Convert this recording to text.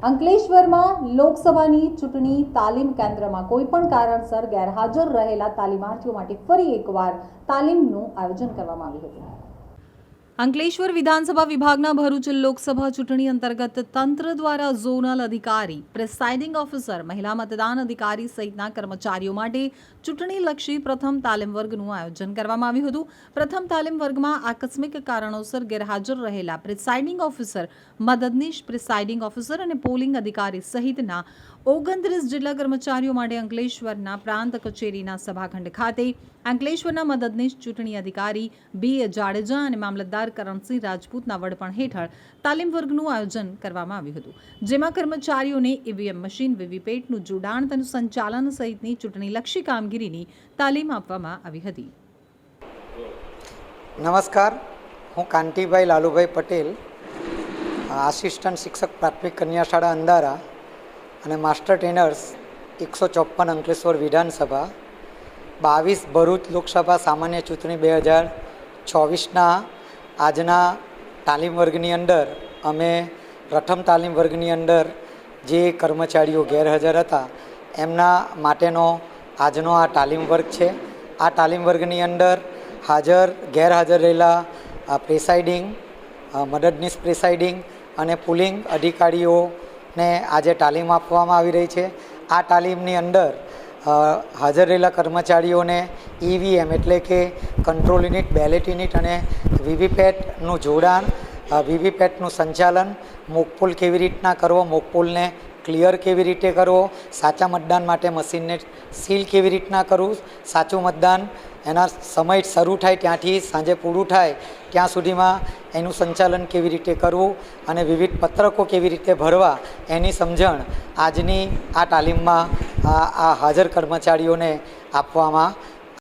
અંકલેશ્વરમાં લોકસભાની ચૂંટણી તાલીમ કેન્દ્રમાં કોઈપણ કારણસર ગેરહાજર રહેલા તાલીમાર્થીઓ માટે ફરી એકવાર તાલીમનું આયોજન કરવામાં આવ્યું હતું. અંકલેશ્વર વિધાનસભા વિભાગના ભરૂચ લોકસભા ચૂંટણી અંતર્ગત તંત્ર દ્વારા ઝોનલ અધિકારી, પ્રિસાઇડિંગ ઓફિસર, મહિલા મતદાન અધિકારી સહિતના કર્મચારીઓ માટે ચૂંટણીલક્ષી પ્રથમ તાલીમ વર્ગનું આયોજન કરવામાં આવ્યું હતું. પ્રથમ તાલીમ વર્ગમાં આકસ્મિક કારણોસર ગેરહાજર રહેલા પ્રિસાઇડિંગ ઓફિસર, મદદનીશ પ્રિસાઇડિંગ ઓફિસર અને પોલિંગ અધિકારી સહિતના ઓગણત્રીસ જિલ્લા કર્મચારીઓ માટે અંકલેશ્વરના પ્રાંત કચેરીના સભાખંડ ખાતે અંકલેશ્વરના મદદનીશ ચૂંટણી અધિકારી બી એ જાડેજા અને મામલતદાર કરણસિંહ રાજપૂતના વડપણ હેઠળ તાલીમ વર્ગનું આયોજન કરવામાં આવ્યું હતું. જેમાં કર્મચારીઓને ઈવીએમ મશીન, વીવીપેટનું જોડાણ તેનું સંચાલન સહિતની ચૂંટણીલક્ષી કામગીરીની તાલીમ આપવામાં આવી હતી. નમસ્કાર. હું કાંતિભાઈ લાલુભાઈ પટેલ, આસિસ્ટન્ટ શિક્ષક પ્રાથમિક કન્યા શાળા અંધારા અને માસ્ટર ટ્રેનર્સ એકસો ચોપન અંકલેશ્વર વિધાનસભા, બાવીસ ભરૂચ લોકસભા સામાન્ય ચૂંટણી બે હજાર ચોવીસના આજના તાલીમ વર્ગની અંદર અમે પ્રથમ તાલીમ વર્ગની અંદર જે કર્મચારીઓ ગેરહાજર હતા, એમના માટેનો આજનો આ તાલીમ વર્ગ છે. આ તાલીમ વર્ગની અંદર હાજર, ગેરહાજર રહેલા પ્રિસાઇડિંગ મદદનીશ પ્રિસાઇડિંગ અને પુલિંગ અધિકારીઓને આજે તાલીમ આપવામાં આવી રહી છે. આ તાલીમની અંદર હાજર રહેલા કર્મચારીઓને ઈવીએમ એટલે કે કંટ્રોલ યુનિટ બેલેટ યુનિટ અને વીવીપેટનું જોડાણ વીવીપેટનું સંચાલન, મોકપોલ કેવી રીતના કરવો, મોકપોલને ક્લિયર કેવી રીતે કરવો, સાચા મતદાન માટે મશીનને સીલ કેવી રીતના કરવું, સાચું મતદાન એના સમય શરૂ થાય ત્યાંથી સાંજે પૂરું થાય ત્યાં સુધીમાં એનું સંચાલન કેવી રીતે કરવું અને વિવિધ પત્રકો કેવી રીતે ભરવા એની સમજણ આજની આ તાલીમમાં આ આ હાજર કર્મચારીઓને આપવામાં